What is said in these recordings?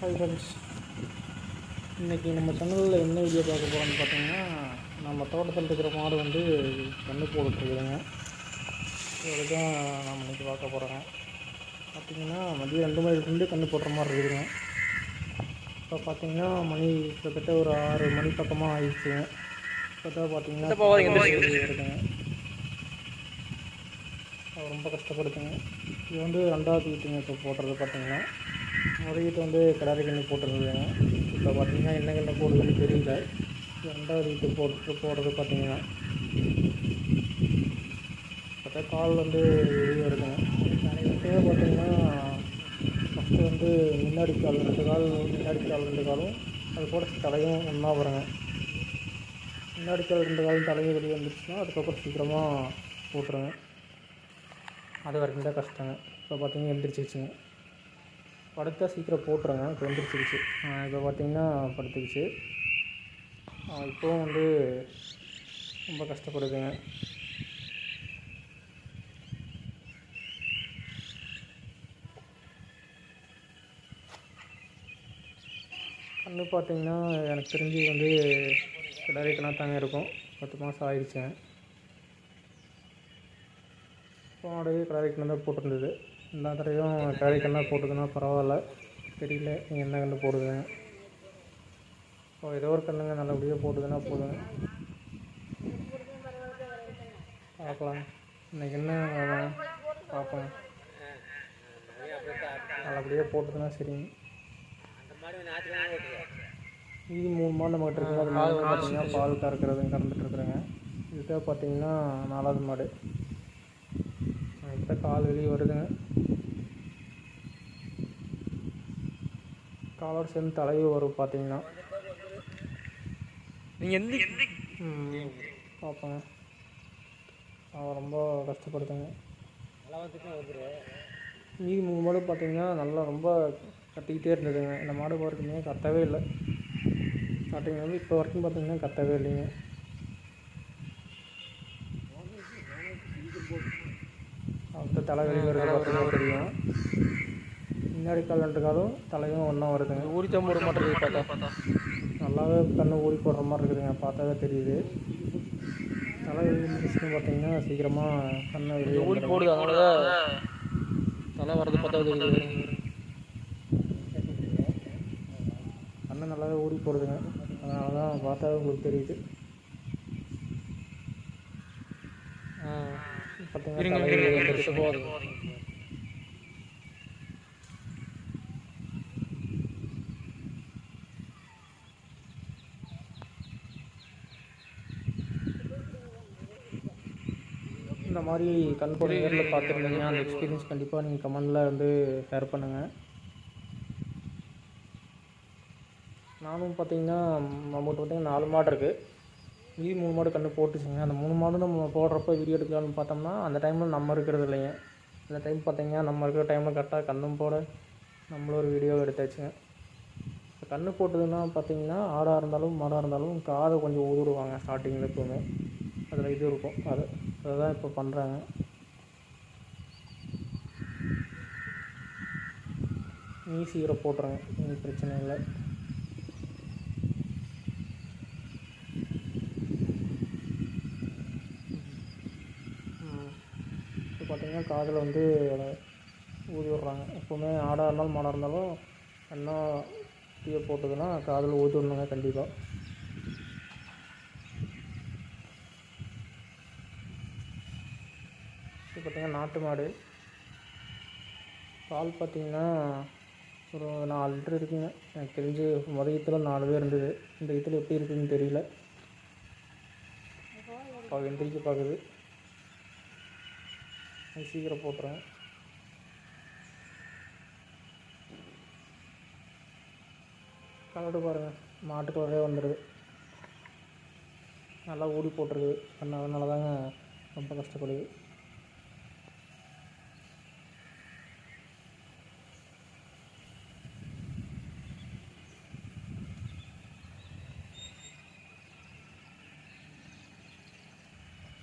Hi friends இன்றைக்கி நம்ம சேனலில் என்ன வீடியோ பார்க்க போகிறோம்னு பார்த்தீங்கன்னா நம்ம தோட்டத்தில் இருக்கிற மாடு வந்து கன்று போட்டுட்ருக்குதுங்க இதுதான் நம்ம இன்றைக்கி பார்க்க போகிறோங்க பார்த்தீங்கன்னா மதியம் ரெண்டு மணிலேருந்து கன்று போடுற மாதிரி இருக்குதுங்க. இப்போ பார்த்தீங்கன்னா மணி கிட்டத்தட்ட ஒரு ஆறு மணி பக்கமாக ஆயிடுச்சுங்க. இப்போ பார்த்தீங்கன்னா இருக்குங்க அது ரொம்ப கஷ்டப்படுத்துங்க இது வந்து ரெண்டாவது வீட்டுங்க இப்போ போடுறது பார்த்தீங்கன்னா. முதல் வந்து கிடாரி கண்ணி போட்டுருந்ததுங்க இப்போ பார்த்தீங்கன்னா என்ன கண்ணை போடுறதுன்னு தெரியல. ரெண்டாவது வீட்டு போட்டு போடுறது பார்த்தீங்கன்னா. பார்த்தா கால் வந்து வெளியே வருதுங்க இப்போயே பார்த்தீங்கன்னா ஃபஸ்ட்டு வந்து முன்னாடி கால் ரெண்டு கால் முன்னாடி கால் ரெண்டு காலும் அது கூட தலையும் ஒன்றா வருங்க. முன்னாடி கால் ரெண்டு காலும் தலையும் வெளியே வந்துருச்சுன்னா அதுக்கப்புறம் சீக்கிரமாக போட்டுருங்க. அது வரைக்கும் தான் கஷ்டங்க. இப்போ பார்த்தீங்கன்னா எழுந்திரிச்சிச்சுங்க படுத்தா சீக்கிரம் போட்டுருங்க இப்போ எந்திரிச்சிருச்சு. இப்போ பார்த்திங்கன்னா படுத்துக்கிச்சு. இப்போவும் வந்து ரொம்ப கஷ்டப்படுதுங்க. கண்ணு பார்த்திங்கன்னா எனக்கு தெரிஞ்சு வந்து கிடாரி தாங்க இருக்கும். பத்து மாதம் ஆயிடுச்சேன் போனோடவே கிடாரி கண்ணு தான் போட்டிருந்தது. எல்லா தடவையும் கிடாரி கண்ணா போட்டுதுன்னா பரவாயில்ல. தெரியல நீங்கள் என்ன கண்ணு போடுங்க இப்போ ஏதோ ஒரு கண்ணுங்க நல்லபடியாக போட்டுதுன்னா போதுங்க பார்க்கலாம். இன்னைக்கு என்ன பார்ப்போம். நல்லபடியாக போட்டுதுன்னா சரிங்க இது மூணு மாடு நம்மகிட்ட இருக்குது அது மாடு பார்த்தீங்கன்னா பால் கறக்கிறது கறந்துட்டு இருக்கிறேங்க. இதுதான் பார்த்தீங்கன்னா நாலாவது மாடு. இப்போ கால் வெளியே வருதுங்க. காலோட சேர்ந்து தலையும் வரும் பார்த்தீங்கன்னா. நீங்கள் எந்த ம், பார்ப்போங்க. அவன் ரொம்ப கஷ்டப்படுத்துங்க மீதி மூணு மாடு பார்த்தீங்கன்னா நல்லா ரொம்ப கத்திக்கிட்டே இருந்ததுங்க. இந்த மாடு வரைக்குமே கத்தவே இல்லை. ஸ்டார்டிங் வந்து இப்போ வரைக்கும் பார்த்தீங்கன்னா கத்தவே இல்லைங்க. அவர்கிட்ட தலை வெளியே வருது பார்த்தீங்கன்னா தெரியும். முன்னாடி கால் ரெண்டு காலும் தலையும் ஒன்றா வருதுங்க ஊறித்தான் போட மாட்டேங்குது பார்த்தா. நல்லாவே கண்ணு ஊறி போடுற மாதிரி இருக்குதுங்க. பார்த்தாவே தெரியுது. தலை இருந்துச்சுன்னு பார்த்தீங்கன்னா சீக்கிரமாக கண்ணை ஊறி போடுது அதனால தான் தலை வரது பார்த்தா தெரியுது கண்ணு நல்லாவே ஊறி போடுதுங்க. அதனால தான் பார்த்தாவே உங்களுக்கு தெரியுது. இந்த மாதிரி கண் போட நேரில் பார்த்துருந்தீங்க அந்த எக்ஸ்பீரியன்ஸ் கண்டிப்பாக நீங்கள் கமெண்டில் வந்து ஷேர் பண்ணுங்கள் நானும் பார்த்தீங்கன்னா நம்மகிட்ட பார்த்தீங்கன்னா நாலு மாடு இருக்குது மீதி மூணு மாடு கன்று போட்டுச்சுங்க. அந்த மூணு மாடு நம்ம போடுறப்ப வீடியோ எடுக்கலாம்னு பார்த்தோம்னா அந்த டைமில் நம்ம இருக்கிறது இல்லைங்க. அந்த டைம் பார்த்தீங்கன்னா நம்ம இருக்கிற டைமில் கரெக்டாக கண்ணும் போட நம்மளும் ஒரு வீடியோ எடுத்தாச்சுங்க. இப்போ கன்று போட்டதுன்னா பார்த்தீங்கன்னா ஆடாக இருந்தாலும் மாடாக இருந்தாலும் காதை கொஞ்சம் ஊதுடுவாங்க ஸ்டார்டிங்கில் எப்போவுமே. அதில் இது இருக்கும் அது அதுதான் இப்போ பண்ணுறாங்க நீ போட்டுறேங்க ஒன்றும் பிரச்சனை இல்லை இப்போ பார்த்திங்கன்னா காதில் வந்து ஊதி விட்றாங்க எப்போவுமே ஆடாக இருந்தாலும் மாடாக இருந்தாலும் என்ன தீயை போட்டதுன்னா காதில் ஊதி விடணுங்க கண்டிப்பாக இது பார்த்திங்கன்னா நாட்டு மாடு. பால் பார்த்திங்கன்னா ஒரு நாலு லிட்டர் இருக்குங்க. எனக்கு தெரிஞ்சு மொதல் ஈத்தில் நாலு பேர் இருந்தது. இந்த ஈத்தில் எப்படி இருக்குதுன்னு தெரியல. எந்திரிக்க பார்க்குது. அது சீக்கிரம் போட்டுறேன் கலடு பாருங்கள் மாட்டு கலரே வந்துடுது நல்லா ஓடி போட்டுருது அதனால அதனால தாங்க ரொம்ப கஷ்டப்படுது.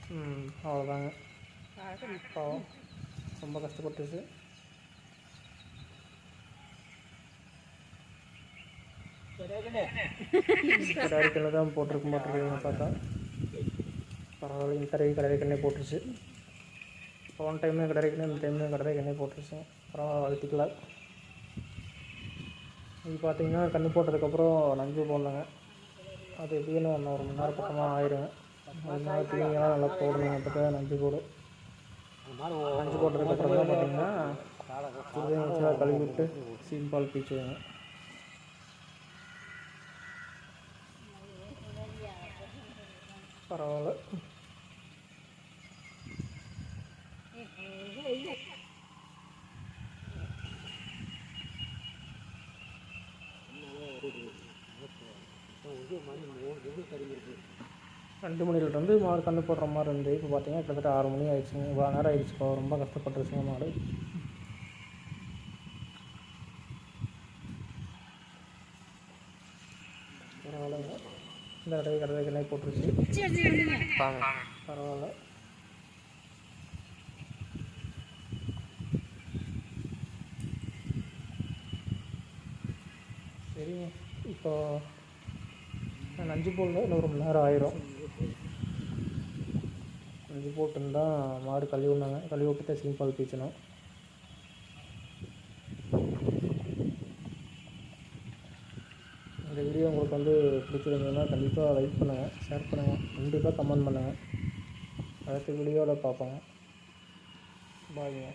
ம் அவ்வளோதாங்க பாவம் ரொம்ப கஷ்டப்பட்டுச்சு கிடாரி கண்ணு தான் போட்டிருக்க மாட்டிருக்கீங்க பார்த்தா பரவாயில்ல இந்த தடவை கிடாரி கண்ணே போட்டுருச்சு போன டைமே கிடாரி கண்ணு இந்த டைமே கிடாரி கண்ணே போட்டுருச்சு பரவாயில்ல வாழ்த்துக்கலாம் இது பார்த்தீங்கன்னா கண்ணு போட்டதுக்கப்புறம் நஞ்சு போடலாங்க அது எப்படின்னு ஒன்று ஒரு மணி நேரம் பக்கமாக ஆயிரும் அதனால தீனியெல்லாம் நல்லா போடணும் அப்போ நஞ்சு போடும் அஞ்சு போட்டதுக்கப்புறம் தான் பார்த்தீங்கன்னா சுடுதண்ணி வச்சு அதை கழுவி விட்டு சீம் பால் பீச்சுவாங்க பரவாயில்ல ரெண்டு மணிலேருந்து மாடு கண்ணு போடுற மாதிரி இருந்து. இப்போ பார்த்தீங்கன்னா கிட்டத்தட்ட ஆறு மணி ஆயிடுச்சுங்க. இவ்வளோ நேரம் ஆயிடுச்சு இப்போ ரொம்ப கஷ்டப்பட்டுருச்சுங்க மாடு. பரவாயில்லைங்க. இந்த தடவை கடை கண்ணை போட்டுருச்சு. பரவாயில்ல. சரிங்க. இப்போ நான் நஞ்சு போடல இன்னும் ஒரு மணி நேரம் ஆயிரும். நஞ்சு போட்டுன்னு தான் மாடு கழுவி விடணுங்க. கழுவி விட்டு தான் சீம்பால் பீச்சணும் இந்த வீடியோ உங்களுக்கு வந்து பிடிச்சிருந்ததுன்னா கண்டிப்பாக லைக் பண்ணுங்கள் ஷேர் பண்ணுங்கள் கண்டிப்பாக கமெண்ட் பண்ணுங்கள் அடுத்த வீடியோவில் பார்ப்போங்க. பாய்ங்க